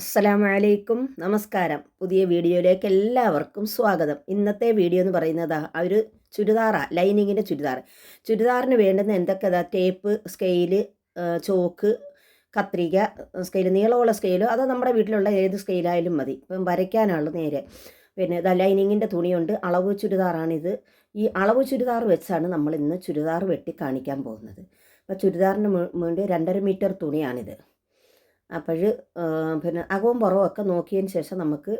അസ്സലാമലൈക്കും. നമസ്കാരം. പുതിയ വീഡിയോയിലേക്ക് എല്ലാവർക്കും സ്വാഗതം. ഇന്നത്തെ വീഡിയോ എന്ന് പറയുന്നത് ആ ഒരു ചുരിദാറാണ് ലൈനിങ്ങിന്റെ ചുരിദാർ. ചുരിദാറിന് വേണ്ടുന്ന എന്തൊക്കെ ടേപ്പ് സ്കെയിൽ ചോക്ക് കത്രിക സ്കെയിൽ നീളമുള്ള സ്കെയിൽ അതോ നമ്മുടെ വീട്ടിലുള്ള ഏത് സ്കെയിലായാലും മതി. ഇപ്പം വരയ്ക്കാനാണ് നേരെ. പിന്നെ ഇതാ ലൈനിങ്ങിന്റെ തുണിയുണ്ട്. അളവ് ചുരിദാറാണിത്. ഈ അളവ് ചുരിദാർ വെച്ചാണ് നമ്മൾ ഇന്ന് ചുരിദാർ വെട്ടി കാണിക്കാൻ പോകുന്നത്. അപ്പോൾ ചുരിദാറിന് വേണ്ടി രണ്ടര മീറ്റർ തുണിയാണിത്. അപ്പോൾ പിന്നെ അകവും പുറവും ഒക്കെ നോക്കിയതിന് ശേഷം നമുക്ക്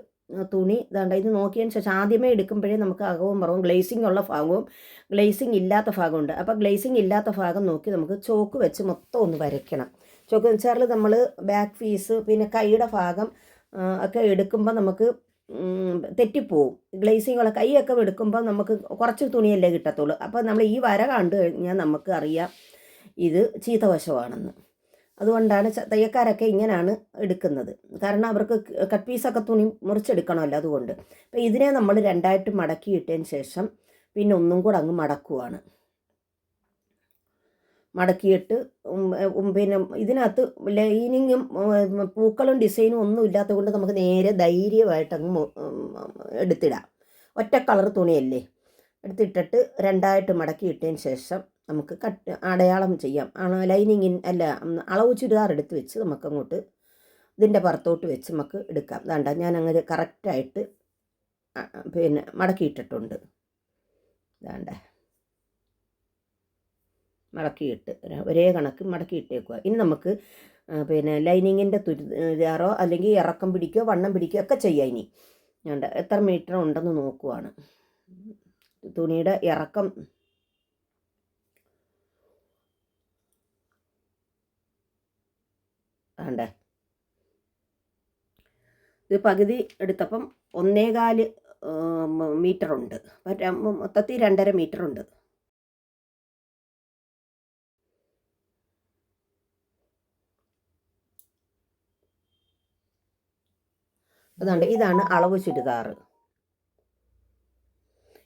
തുണി ഇതാണ്ട് ഇത് നോക്കിയതിന് ശേഷം ആദ്യമേ എടുക്കുമ്പോഴേ നമുക്ക് അകവും പുറവും ഗ്ലേസിംഗ് ഉള്ള ഭാഗവും ഗ്ലേസിംഗ് ഇല്ലാത്ത ഭാഗമുണ്ട്. അപ്പോൾ ഗ്ലേസിംഗ് ഇല്ലാത്ത ഭാഗം നോക്കി നമുക്ക് ചോക്ക് വെച്ച് മൊത്തം ഒന്ന് വരയ്ക്കണം. ചോക്ക് വെച്ചാൽ നമ്മൾ ബാക്ക് ഫീസ് പിന്നെ കൈയുടെ ഭാഗം ഒക്കെ എടുക്കുമ്പോൾ നമുക്ക് തെറ്റിപ്പോവും. ഉള്ള കൈയൊക്കെ എടുക്കുമ്പോൾ നമുക്ക് കുറച്ച് തുണിയല്ലേ കിട്ടത്തുള്ളൂ. അപ്പോൾ നമ്മൾ ഈ വര കണ്ടു കഴിഞ്ഞാൽ നമുക്ക് അറിയാം ഇത് ചീത്തവശമാണെന്ന് അതുകൊണ്ടാണ് തയ്യക്കാരൊക്കെ ഇങ്ങനെയാണ് എടുക്കുന്നത്. കാരണം അവർക്ക് കട്ട് പീസൊക്കെ തുണി മുറിച്ചെടുക്കണമല്ലോ അതുകൊണ്ട്. അപ്പോൾ ഇതിനെ നമ്മൾ രണ്ടായിട്ട് മടക്കിയിട്ടതിന് ശേഷം പിന്നെ ഒന്നും കൂടെ അങ്ങ് മടക്കുവാണ്. മടക്കിയിട്ട് പിന്നെ ഇതിനകത്ത് ലൈനിങ്ങും പൂക്കളും ഡിസൈനും ഒന്നും ഇല്ലാത്തത് കൊണ്ട് നമുക്ക് നേരെ ധൈര്യമായിട്ട് അങ്ങ് എടുത്തിടാം. ഒറ്റ കളർ തുണിയല്ലേ? എടുത്തിട്ടിട്ട് രണ്ടായിട്ട് മടക്കി ഇട്ടതിന് ശേഷം നമുക്ക് കട്ട് അടയാളം ചെയ്യാം. ലൈനിങ്ങിൻ അല്ല അളവ് ചുരിദാർ എടുത്ത് വെച്ച് നമുക്ക് അങ്ങോട്ട് ഇതിന്റെ പുറത്തോട്ട് വെച്ച് നമുക്ക് എടുക്കാം. വേണ്ട ഞാൻ അങ്ങനെ കറക്റ്റായിട്ട് പിന്നെ മടക്കിയിട്ടിട്ടുണ്ട്. വേണ്ട മടക്കിയിട്ട് ഒരേ കണക്ക് മടക്കിയിട്ടേക്കുക ഇനി നമുക്ക് പിന്നെ ലൈനിങ്ങിന്റെ തുരിതാറോ അല്ലെങ്കിൽ ഇറക്കം പിടിക്കുകയോ വണ്ണം പിടിക്കുകയോ ഒക്കെ ചെയ്യാം ഇനി. വേണ്ട എത്ര മീറ്റർ ഉണ്ടെന്ന് നോക്കുവാണ്. തുണിയുടെ ഇറക്കം വേണ്ടേ ഇത് പകുതി എടുത്തപ്പം ഒന്നേകാൽ മീറ്റർ ഉണ്ട് മൊത്തത്തിൽ രണ്ടര മീറ്റർ ഉണ്ട് അതുകൊണ്ട് ഇതാണ് അളവ് ചുരിദാറ്.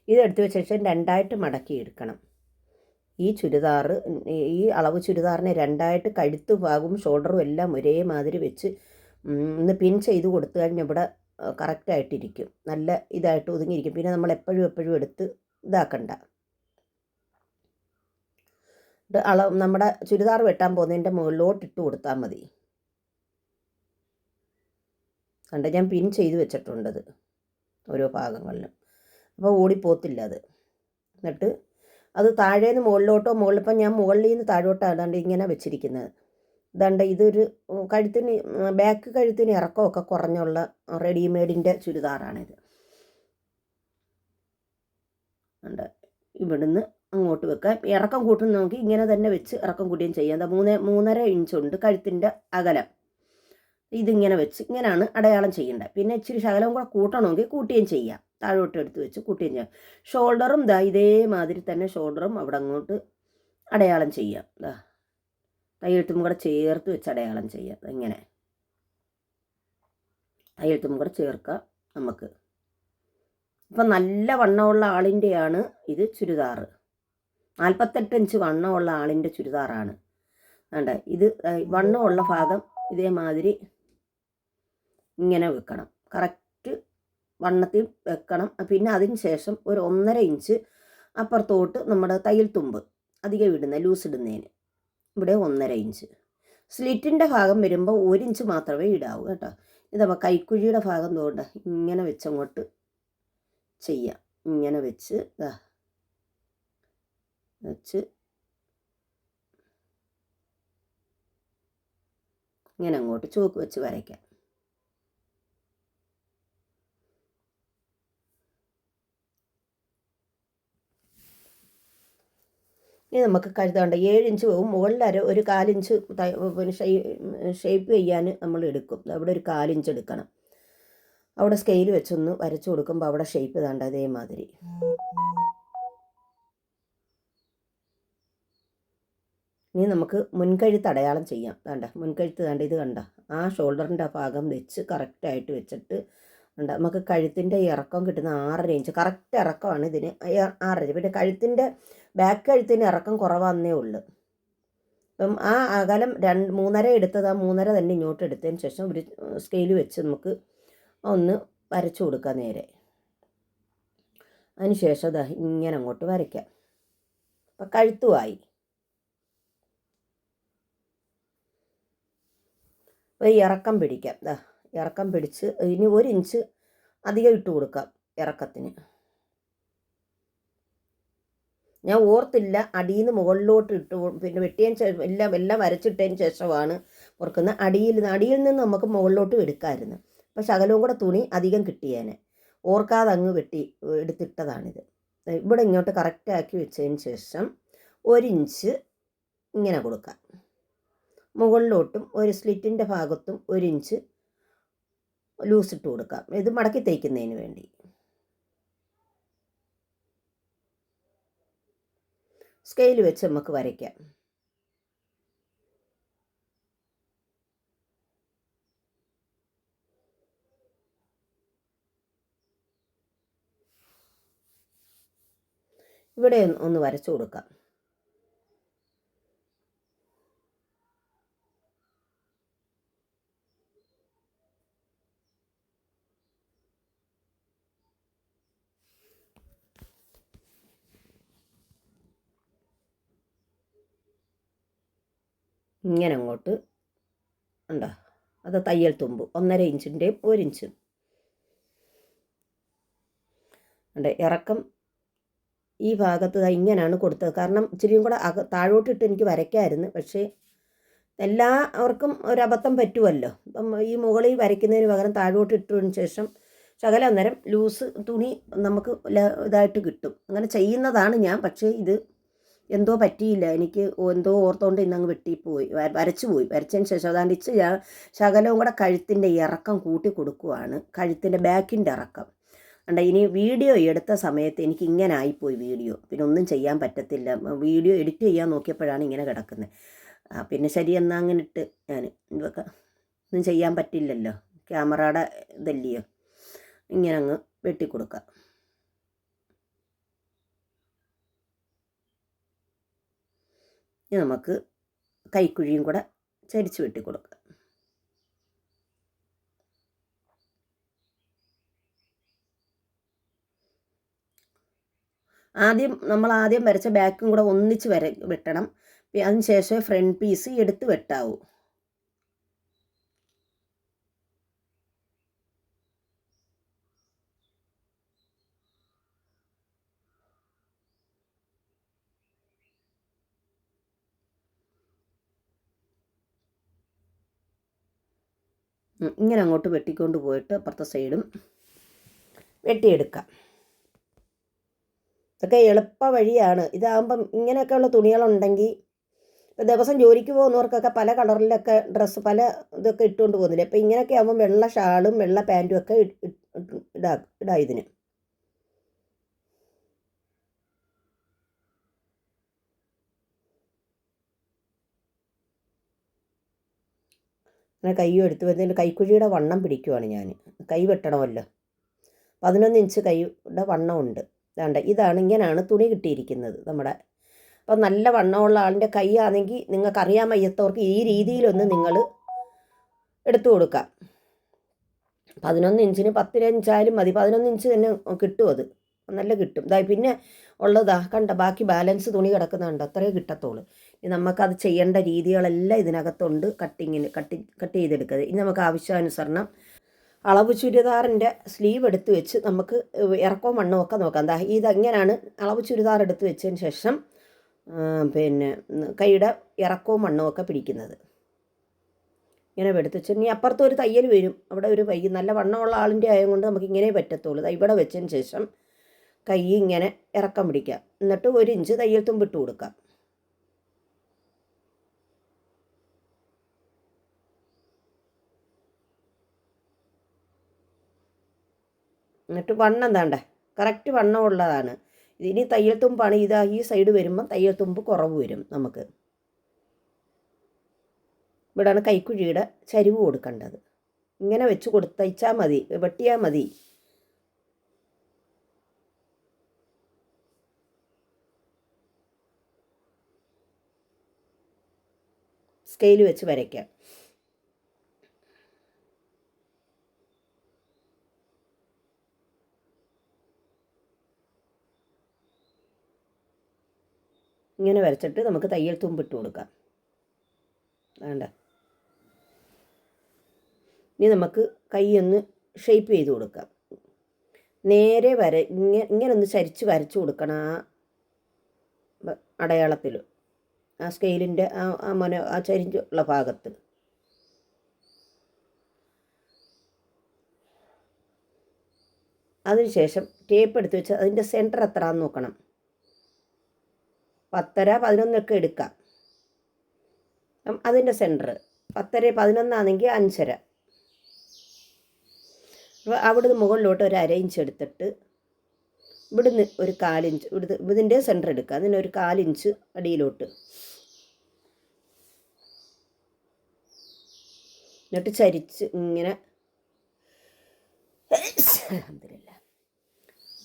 ഇതെടുത്ത് വെച്ച ശേഷം രണ്ടായിട്ട് മടക്കി എടുക്കണം ഈ ചുരിദാർ ഈ അളവ് ചുരിദാറിനെ രണ്ടായിട്ട് കഴുത്ത് ഭാഗവും ഷോൾഡറും എല്ലാം ഒരേമാതിരി വെച്ച് ഒന്ന് പിൻ ചെയ്ത് കൊടുത്തു കഴിഞ്ഞാൽ ഇവിടെ കറക്റ്റായിട്ടിരിക്കും നല്ല ഇതായിട്ട് ഒതുങ്ങിയിരിക്കും. പിന്നെ നമ്മൾ എപ്പോഴും എപ്പോഴും എടുത്ത് ഇതാക്കണ്ട. അളവ് നമ്മുടെ ചുരിദാർ വെട്ടാൻ പോകുന്നതിന്റെ മുകളിലോട്ട് ഇട്ട് കൊടുത്താൽ മതി. കണ്ട? ഞാൻ പിൻ ചെയ്ത് വെച്ചിട്ടുണ്ടത് ഓരോ ഭാഗങ്ങളിലും. അപ്പോൾ ഓടിപ്പോത്തില്ല അത്. എന്നിട്ട് അത് താഴേന്ന് മുകളിലോട്ടോ മുകളിലിപ്പം ഞാൻ മുകളിൽ നിന്ന് താഴോട്ടാണ് ദണ്ട് ഇങ്ങനെ വെച്ചിരിക്കുന്നത്. ഇതാണ്ട് ഇതൊരു കഴുത്തിന് ബാക്ക് കഴുത്തിന് ഇറക്കമൊക്കെ കുറഞ്ഞുള്ള റെഡിമെയ്ഡിന്റെ ചുരിദാറാണിത്. ഉണ്ട് ഇവിടുന്ന് അങ്ങോട്ട് വെക്കാം. ഇറക്കം കൂട്ടുന്ന നോക്കി ഇങ്ങനെ തന്നെ വെച്ച് ഇറക്കം കൂട്ടുകയും ചെയ്യാം. എന്താ മൂന്ന് മൂന്നര ഇഞ്ചുണ്ട് കഴുത്തിന്റെ അകലം. ഇതിങ്ങനെ വെച്ച് ഇങ്ങനെയാണ് അടയാളം ചെയ്യേണ്ടത്. പിന്നെ ഇച്ചിരി ശകലം കൂടെ കൂട്ടണമെങ്കിൽ കൂട്ടുകയും ചെയ്യാം. താഴോട്ട് എടുത്ത് വെച്ച് കൂട്ടുകയും ചെയ്യാം. ഷോൾഡറും ദാ ഇതേമാതിരി തന്നെ ഷോൾഡറും അവിടെ അങ്ങോട്ട് അടയാളം ചെയ്യാം. ദാ തയ്യെഴുത്തും കൂടെ ചേർത്ത് വെച്ച് അടയാളം ചെയ്യാം. ഇങ്ങനെ. തയ്യെഴുത്തും കൂടെ ചേർക്കാം നമുക്ക്. ഇപ്പം നല്ല വണ്ണമുള്ള ആളിന്റെയാണ് ഇത് ചുരിദാർ നാൽപ്പത്തെട്ട് ഇഞ്ച് വണ്ണമുള്ള ആളിന്റെ ചുരിദാറാണ്. വേണ്ട ഇത് വണ്ണമുള്ള ഭാഗം ഇതേമാതിരി ഇങ്ങനെ വെക്കണം. കറക്റ്റ് വണ്ണത്തിൽ വെക്കണം. പിന്നെ അതിന് ശേഷം ഒരു ഒന്നര ഇഞ്ച് അപ്പുറത്തോട്ട് നമ്മുടെ തയ്യൽ തുമ്പ് അധികം ഇടുന്ന ലൂസ് ഇടുന്നതിന്. ഇവിടെ ഒന്നര ഇഞ്ച്. സ്ലിറ്റിന്റെ ഭാഗം വരുമ്പോൾ ഒരു ഇഞ്ച് മാത്രമേ ഇടാവൂ കേട്ടോ. ഇതപ്പോൾ കൈക്കുഴിയുടെ ഭാഗം തോണ്ട ഇങ്ങനെ വെച്ചങ്ങോട്ട് ചെയ്യാം. ഇങ്ങനെ വെച്ച് വെച്ച് ഇങ്ങനെ അങ്ങോട്ട് ചുവക്ക് വെച്ച് വരയ്ക്കാം. ഇനി നമുക്ക് കഴുതണ്ട ഏഴ് ഇഞ്ച് പോകും മുകളിലര ഒരു കാലിഞ്ച് പിന്നെ ഷേപ്പ് ചെയ്യാൻ നമ്മൾ എടുക്കും. അവിടെ ഒരു കാലിഞ്ച് എടുക്കണം. അവിടെ സ്കെയിൽ വെച്ചൊന്ന് വരച്ചു കൊടുക്കുമ്പോൾ അവിടെ ഷേപ്പ് ഇതാണ്ട് അതേമാതിരി. ഇനി നമുക്ക് മുൻകഴുത്ത് അടയാളം ചെയ്യാം. വേണ്ട മുൻകഴുത്ത് വേണ്ട ഇത് കണ്ട. ആ ഷോൾഡറിന്റെ ഭാഗം വെച്ച് കറക്റ്റായിട്ട് വെച്ചിട്ട് ഉണ്ട് നമുക്ക് കഴുത്തിന്റെ ഇറക്കം കിട്ടുന്ന ആറര ഇഞ്ച് കറക്റ്റ് ഇറക്കമാണ് ഇതിന്. ആറര. പിന്നെ കഴുത്തിന്റെ ബാക്ക് കഴുത്തിന് ഇറക്കം കുറവാന്നേ ഉള്ളൂ. അപ്പം ആ അകലം രണ്ട് മൂന്നര എടുത്തത് ആ മൂന്നര തന്നെ ഇങ്ങോട്ട് എടുത്തതിന് ശേഷം ഒരു സ്കെയിൽ വെച്ച് നമുക്ക് ഒന്ന് വരച്ചു കൊടുക്കാം നേരെ. അതിന് ശേഷം അതാ ഇങ്ങനെ അങ്ങോട്ട് വരയ്ക്കാം. അപ്പം കഴുത്തുമായി. അപ്പോൾ ഇറക്കം പിടിക്കാം. ഇറക്കം പിടിച്ച് ഇനി ഒരു ഇഞ്ച് അധികം ഇട്ട് കൊടുക്കാം ഇറക്കത്തിന്. ഞാൻ ഓർത്തില്ല അടിയിൽ നിന്ന് മുകളിലോട്ട് ഇട്ട് പിന്നെ വെട്ടിയതിന് ശേഷം എല്ലാം എല്ലാം വരച്ചിട്ടതിന് ശേഷമാണ് ഓർക്കുന്നത് അടിയിൽ നിന്ന് അടിയിൽ നിന്ന് നമുക്ക് മുകളിലോട്ട് എടുക്കാമായിരുന്നു അപ്പോൾ ശകലവും കൂടെ തുണി അധികം കിട്ടിയേനെ. ഓർക്കാതെ അങ്ങ് വെട്ടി എടുത്തിട്ടതാണിത്. ഇവിടെ ഇങ്ങോട്ട് കറക്റ്റാക്കി വെച്ചതിന് ശേഷം ഒരിഞ്ച് ഇങ്ങനെ കൊടുക്കാം മുകളിലോട്ടും ഒരു സ്ലിറ്റിന്റെ ഭാഗത്തും ഒരിഞ്ച് ഇഞ്ച് ലൂസ് ഇട്ട് കൊടുക്കാം ഇത് മടക്കി തേക്കുന്നതിന് വേണ്ടി. സ്കെയിൽ വെച്ച് നമുക്ക് വരയ്ക്കാം. ഇവിടെ ഒന്ന് വരച്ചു കൊടുക്കാം. ഇങ്ങനെ അങ്ങോട്ട് ഉണ്ടോ? അത് തയ്യൽ തുമ്പ് ഒന്നര ഇഞ്ചിന്റെയും ഒരു ഇഞ്ചും. ഉണ്ട് ഇറക്കം ഈ ഭാഗത്ത് ഇങ്ങനെയാണ് കൊടുത്തത്. കാരണം ഇച്ചിരിയും കൂടെ അക താഴോട്ടിട്ട് എനിക്ക് വരയ്ക്കായിരുന്നു. പക്ഷേ എല്ലാവർക്കും ഒരബദ്ധം പറ്റുമല്ലോ. അപ്പം ഈ മുകളിൽ വരയ്ക്കുന്നതിന് പകരം താഴോട്ട് ഇട്ടതിന് ശേഷം ശകല അന്നേരം ലൂസ് തുണി നമുക്ക് ഇതായിട്ട് കിട്ടും. അങ്ങനെ ചെയ്യുന്നതാണ് ഞാൻ. പക്ഷേ ഇത് എന്തോ പറ്റിയില്ല. എനിക്ക് എന്തോ ഓർത്തോണ്ട് ഇന്നങ്ങ് വെട്ടിപ്പോയി. വരച്ചു പോയി വരച്ചതിന് ശേഷം അതാണ്ട് ഇച്ച് ഞാൻ ശകലവും കൂടെ കഴുത്തിന്റെ ഇറക്കം കൂട്ടി കൊടുക്കുവാണ്. കഴുത്തിന്റെ ബാക്കിന്റെ ഇറക്കം. അണ്ട ഇനി വീഡിയോ എടുത്ത സമയത്ത് എനിക്ക് ഇങ്ങനെ ആയിപ്പോയി വീഡിയോ. പിന്നെ ഒന്നും ചെയ്യാൻ പറ്റത്തില്ല. വീഡിയോ എഡിറ്റ് ചെയ്യാൻ നോക്കിയപ്പോഴാണ് ഇങ്ങനെ കിടക്കുന്നത് പിന്നെ ശരി എന്നാൽ അങ്ങനെ ഇട്ട് ഞാൻ ഇതൊക്കെ ഒന്നും ചെയ്യാൻ പറ്റില്ലല്ലോ. ക്യാമറയുടെ ഇതല്ലയോ? ഇങ്ങനെ അങ്ങ് വെട്ടിക്കൊടുക്കാം. ഇനി നമുക്ക് കൈക്കുഴിയും കൂടെ ചരിച്ച് വെട്ടി കൊടുക്കാം. ആദ്യം നമ്മൾ ആദ്യം വരച്ച ബാക്കും കൂടെ ഒന്നിച്ച് വര വെട്ടണം. അതിന് ശേഷം ഫ്രണ്ട് പീസ് എടുത്ത് വെട്ടാവൂ. ഇങ്ങനെ അങ്ങോട്ട് വെട്ടിക്കൊണ്ട് പോയിട്ട് അപ്പുറത്തെ സൈഡും വെട്ടിയെടുക്കാം. ഇതൊക്കെ എളുപ്പ വഴിയാണ്. ഇതാകുമ്പം ഇങ്ങനെയൊക്കെയുള്ള തുണികളുണ്ടെങ്കിൽ ഇപ്പോൾ ദിവസം ജോലിക്ക് പോകുന്നവർക്കൊക്കെ പല കളറിലൊക്കെ ഡ്രസ്സ് പല ഇതൊക്കെ ഇട്ടുകൊണ്ട് പോകുന്നില്ല? അപ്പോൾ ഇങ്ങനെയൊക്കെ ആകുമ്പം വെള്ള ഷാളും വെള്ള പാന്റും ഒക്കെ ഇടാ ഇടാ ഇതിന്. അങ്ങനെ കൈയും എടുത്ത് വരുന്നതിന്റെ കൈക്കുഴിയുടെ വണ്ണം പിടിക്കുവാണ് ഞാൻ. കൈ വെട്ടണമല്ലോ. പതിനൊന്ന് ഇഞ്ച് കൈയുടെ വണ്ണമുണ്ട്. വേണ്ട ഇതാണ് ഇങ്ങനെയാണ് തുണി കിട്ടിയിരിക്കുന്നത് നമ്മുടെ. അപ്പം നല്ല വണ്ണമുള്ള ആളിന്റെ കൈയാണെങ്കിൽ നിങ്ങൾക്ക് അറിയാൻ വയ്യാത്തവർക്ക് ഈ രീതിയിലൊന്ന് നിങ്ങൾ എടുത്തു കൊടുക്കാം. പതിനൊന്ന് ഇഞ്ചിന് പത്തിനഞ്ചായാലും മതി. പതിനൊന്ന് ഇഞ്ച് തന്നെ കിട്ടും അത്. നല്ല കിട്ടും. ഇതായി പിന്നെ ഉള്ളതാ കണ്ട? ബാക്കി ബാലൻസ് തുണി കിടക്കുന്നുണ്ട്. അത്രേ കിട്ടത്തുള്ളൂ. നമുക്കത് ചെയ്യേണ്ട രീതികളെല്ലാം ഇതിനകത്തുണ്ട് കട്ടിങ്ങിന് കട്ടി കട്ട് ചെയ്തെടുക്കുന്നത് ഇനി നമുക്ക് ആവശ്യാനുസരണം അളവ് ചുരിദാറിന്റെ സ്ലീവ് എടുത്ത് വെച്ച് നമുക്ക് ഇറക്കോ മണ്ണോ ഒക്കെ നോക്കാം. എന്താ ഇതെങ്ങനെയാണ് അളവ് ചുരിദാർ എടുത്ത് വെച്ചതിന് ശേഷം പിന്നെ കൈയുടെ ഇറക്കവും മണ്ണോ ഒക്കെ പിടിക്കുന്നത്. ഇങ്ങനെ എടുത്ത് വെച്ച് ഇനി അപ്പുറത്ത് ഒരു തയ്യൽ വരും. അവിടെ ഒരു വൈകി നല്ല വണ്ണമുള്ള ആളിന്റെ ആയതുകൊണ്ട് നമുക്ക് ഇങ്ങനെ പറ്റത്തുള്ളൂ. ഇവിടെ വെച്ചതിന് ശേഷം കൈ ഇങ്ങനെ ഇറക്കം പിടിക്കാം. എന്നിട്ട് ഒരു ഇഞ്ച് തയ്യൽ തുമ്പിട്ട് കൊടുക്കാം. എന്നിട്ട് വണ്ണം താണ്ട. കറക്റ്റ് വണ്ണം ഉള്ളതാണ്. ഇനി തയ്യൽ തുമ്പാണ്. ഇതാ ഈ സൈഡ് വരുമ്പോൾ തയ്യൽ തുമ്പ് കുറവ് വരും നമുക്ക്. ഇവിടെയാണ് കൈക്കുഴിയുടെ ചരിവ് കൊടുക്കേണ്ടത്. ഇങ്ങനെ വെച്ച് കൊടുത്തയച്ചാൽ മതി. വെട്ടിയാൽ മതി. സ്കെയിൽ വെച്ച് വരയ്ക്കാം. ഇങ്ങനെ വരച്ചിട്ട് നമുക്ക് തയ്യൽ തുമ്പിട്ട് കൊടുക്കാം. വേണ്ട ഇനി നമുക്ക് കൈ ഒന്ന് ഷേപ്പ് ചെയ്ത് കൊടുക്കാം. നേരെ വര ഇങ്ങനെ ഇങ്ങനെ ഒന്ന് ചരിച്ച് വരച്ചു കൊടുക്കണം ആ അടയാളത്തിൽ ആ സ്കെയിലിന്റെ ആ ആ മന ആ ചരിഞ്ഞുള്ള ഭാഗത്ത്. അതിനുശേഷം ടേപ്പ് എടുത്ത് വെച്ച് അതിന്റെ സെന്റർ എത്രയാണെന്ന് നോക്കണം. പത്തര പതിനൊന്നൊക്കെ എടുക്കാം. അതിന്റെ സെന്റർ പത്തര പതിനൊന്നാണെങ്കിൽ അഞ്ചര. അപ്പോൾ അവിടുന്ന് മുകളിലോട്ട് ഒരു അര ഇഞ്ച് എടുത്തിട്ട് ഇവിടുന്ന് ഒരു കാലിഞ്ച് ഇവിടുന്ന് ഇതിന്റെ സെന്റർ എടുക്കുക. അതിന് ഒരു കാലിഞ്ച് അടിയിലോട്ട്. എന്നിട്ട് ചരിച്ച് ഇങ്ങനെ.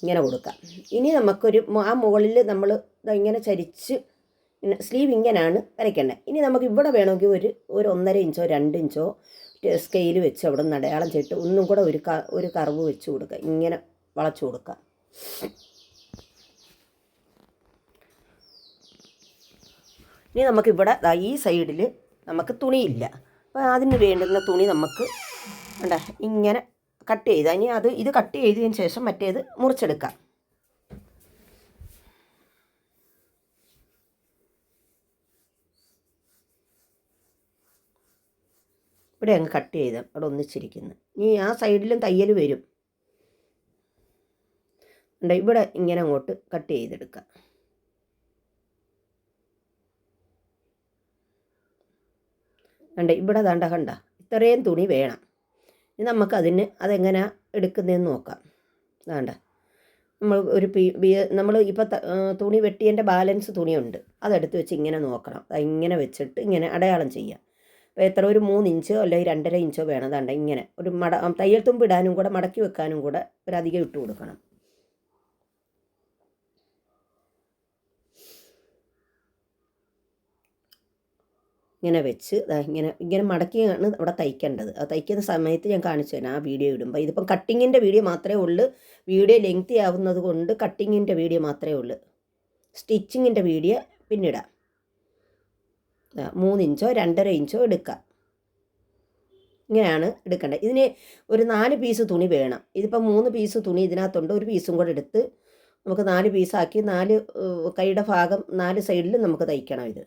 ഇങ്ങനെ കൊടുക്കാം. ഇനി നമുക്കൊരു ആ മുകളിൽ നമ്മൾ ഇങ്ങനെ ചരിച്ച് സ്ലീവ് ഇങ്ങനെയാണ് വരയ്ക്കേണ്ടത്. ഇനി നമുക്ക് ഇവിടെ വേണമെങ്കിൽ ഒരു ഒരു ഒന്നര ഇഞ്ചോ രണ്ട് ഇഞ്ചോ സ്കെയിൽ വെച്ച് അവിടെ നിന്ന് അടയാളം ചെയ്തിട്ട് ഒന്നും കൂടെ ഒരു ഒരു കർവ് വെച്ച് കൊടുക്കുക. ഇങ്ങനെ വളച്ചു കൊടുക്കുക. ഇനി നമുക്കിവിടെ ഈ സൈഡിൽ നമുക്ക് തുണിയില്ല. അപ്പോൾ അതിന് വേണ്ടുന്ന തുണി നമുക്ക് എന്താ ഇങ്ങനെ കട്ട് ചെയ്ത്. ഇനി അത് ഇത് കട്ട് ചെയ്തതിന് ശേഷം മറ്റേത് മുറിച്ചെടുക്കാം ഇവിടെ അങ്ങ് കട്ട് ചെയ്ത് അവിടെ ഒന്നിച്ചിരിക്കുന്നു. ഇനി ആ സൈഡിലും തയ്യൽ വരും. ഉണ്ട് ഇവിടെ ഇങ്ങനെ അങ്ങോട്ട് കട്ട് ചെയ്തെടുക്കാം കണ്ട? ഇവിടെ ദാണ്ട കണ്ട? ഇത്രയും തുണി വേണം. ഇനി നമുക്കതിന് അതെങ്ങനെ എടുക്കുന്നതെന്ന് നോക്കാം. വേണ്ട നമ്മൾ ഒരു പി നമ്മൾ ഇപ്പോൾ തുണി വെട്ടിയതിന്റെ ബാലൻസ് തുണിയുണ്ട്. അതെടുത്ത് വെച്ച് ഇങ്ങനെ നോക്കണം. ഇങ്ങനെ വെച്ചിട്ട് ഇങ്ങനെ അടയാളം ചെയ്യാം. അപ്പോൾ എത്ര ഒരു മൂന്ന് ഇഞ്ചോ അല്ലെങ്കിൽ രണ്ടര ഇഞ്ചോ വേണം. അതാണ്ട് ഇങ്ങനെ. ഒരു മട തയ്യൽ തുമ്പിടാനും കൂടെ മടക്കി വെക്കാനും കൂടെ ഒരധികം ഇട്ട് കൊടുക്കണം. ഇങ്ങനെ വെച്ച് ഇങ്ങനെ ഇങ്ങനെ മടക്കിയാണ് അവിടെ തയ്ക്കേണ്ടത്. അത് തയ്ക്കുന്ന സമയത്ത് ഞാൻ കാണിച്ചു തരാം ആ വീഡിയോ ഇടുമ്പോൾ ഇതിപ്പം കട്ടിങ്ങിന്റെ വീഡിയോ മാത്രമേ ഉള്ളൂ. വീഡിയോ ലെങ്തി ആവുന്നത് കൊണ്ട് കട്ടിങ്ങിന്റെ വീഡിയോ മാത്രമേ ഉള്ളൂ. സ്റ്റിച്ചിങ്ങിന്റെ വീഡിയോ പിന്നിടാം. മൂന്നിഞ്ചോ രണ്ടര ഇഞ്ചോ എടുക്കാം. ഇങ്ങനെയാണ് എടുക്കേണ്ടത്. ഇതിന് ഒരു നാല് പീസ് തുണി വേണം. ഇതിപ്പോൾ മൂന്ന് പീസ് തുണി ഇതിനകത്തുണ്ട്. ഒരു പീസും കൂടെ എടുത്ത് നമുക്ക് നാല് പീസാക്കി നാല് കൈയുടെ ഭാഗം നാല് സൈഡിലും നമുക്ക് തയ്ക്കണം ഇത്.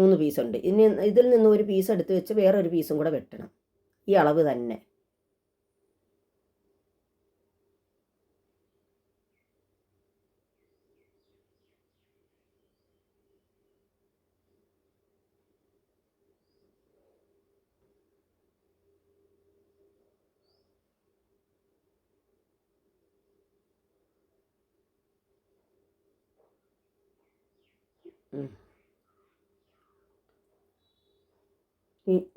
മൂന്ന് പീസുണ്ട് ഇനി ഇതിൽ നിന്ന് ഒരു പീസ് എടുത്ത് വെച്ച് വേറൊരു പീസും കൂടെ വെട്ടണം. ഈ അളവ് തന്നെ. Mm.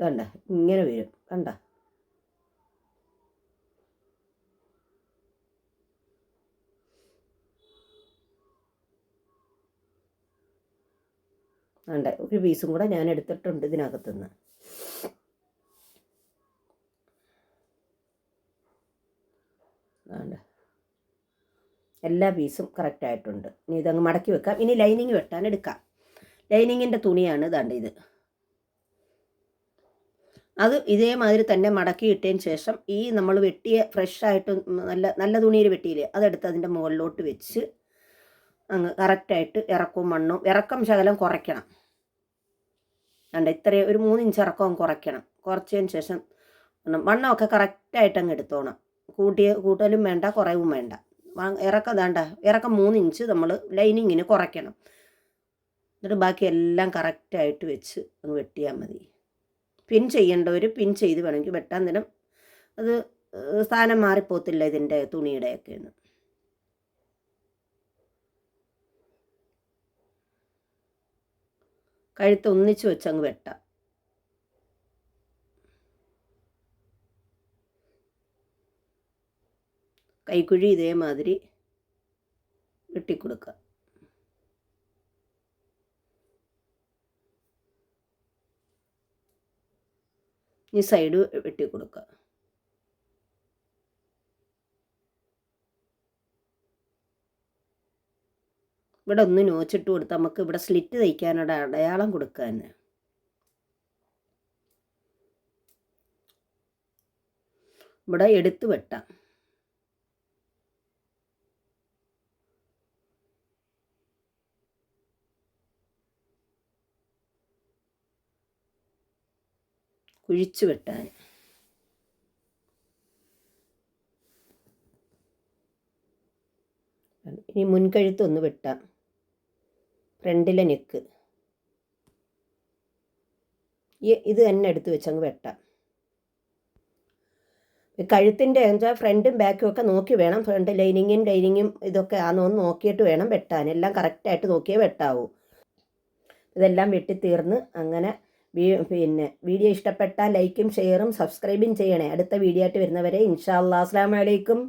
കണ്ട ഇങ്ങനെ വരും കണ്ട? കണ്ട ഒരു പീസും കൂടെ ഞാൻ എടുത്തിട്ടുണ്ട് ഇതിനകത്തുനിന്ന്. വേണ്ട എല്ലാ പീസും കറക്റ്റായിട്ടുണ്ട് ഇനി ഇതങ്ങ് മടക്കി വെക്കാം. ഇനി ലൈനിങ് വെട്ടാൻ എടുക്കാം. ലൈനിങ്ങിന്റെ തുണിയാണ് ഇതാണ്ട് ഇത്. അത് ഇതേമാതിരി തന്നെ മടക്കി ഇട്ടതിന് ശേഷം ഈ നമ്മൾ വെട്ടിയ ഫ്രഷ് ആയിട്ട് നല്ല നല്ല തുണിയിൽ വെട്ടിയില്ലേ അതെടുത്ത് അതിന്റെ മുകളിലോട്ട് വെച്ച് അങ്ങ് കറക്റ്റായിട്ട് ഇറക്കവും മണ്ണും. ഇറക്കം ശകലം കുറയ്ക്കണം. കണ്ട? ഇത്രയും ഒരു മൂന്ന് ഇഞ്ച് ഇറക്കവും കുറയ്ക്കണം. കുറച്ചതിന് ശേഷം വണ്ണമൊക്കെ കറക്റ്റായിട്ട് അങ്ങ് എടുത്തോണം. കൂട്ടിയ കൂട്ടലും വേണ്ട കുറവും വേണ്ട. ഇറക്കം വേണ്ട ഇറക്കം മൂന്ന് ഇഞ്ച് നമ്മൾ ലൈനിങ്ങിന് കുറയ്ക്കണം. എന്നിട്ട് ബാക്കി എല്ലാം കറക്റ്റായിട്ട് വെച്ച് അങ്ങ് വെട്ടിയാൽ മതി. പിൻ ചെയ്യേണ്ടവർ പിൻ ചെയ്ത് വേണമെങ്കിൽ വെട്ടാൻ നേരം അത് സ്ഥാനം മാറിപ്പോത്തില്ല ഇതിന്റെ തുണിയുടെയൊക്കെ ഒന്ന് കഴുത്ത് ഒന്നിച്ച് വെച്ചങ്ങ് വെട്ടാം. കൈക്കുഴി ഇതേമാതിരി വെട്ടിക്കൊടുക്കുക. ഈ സൈഡ് വെട്ടി കൊടുക്കുക ഇവിടെ ഒന്ന് നോച്ചിട്ട് കൊടുത്ത് നമുക്ക് ഇവിടെ സ്ലിറ്റ് തയ്ക്കാനുള്ള അടയാളം കൊടുക്കാൻ ഇവിടെ എടുത്ത് വെട്ടാം. കുഴിച്ച് വെട്ടാൻ. ഇനി മുൻകഴുത്തൊന്ന് വെട്ടാം. ഫ്രണ്ടിലെ നെക്ക്. ഇത് തന്നെ എടുത്ത് വെച്ചങ്ങ് വെട്ടാം. കഴുത്തിന്റെ എന്താ ഫ്രണ്ടും ബാക്കും ഒക്കെ നോക്കി വേണം. ഫ്രണ്ട് ലൈനിങ്ങും ലൈനിങ്ങും ഇതൊക്കെ ആണോ എന്ന് നോക്കിയിട്ട് വേണം വെട്ടാൻ. എല്ലാം കറക്റ്റായിട്ട് നോക്കിയേ വെട്ടാവൂ. ഇതെല്ലാം വെട്ടിത്തീർന്ന് അങ്ങനെ പിന്നെ വീഡിയോ ഇഷ്ടപ്പെട്ടാൽ ലൈക്കും ഷെയറും സബ്സ്ക്രൈബും ചെയ്യണേ. അടുത്ത വീഡിയോ ആയിട്ട് വരുന്നവരെ ഇൻഷാ അല്ലാ അസ്സാം വലൈക്കും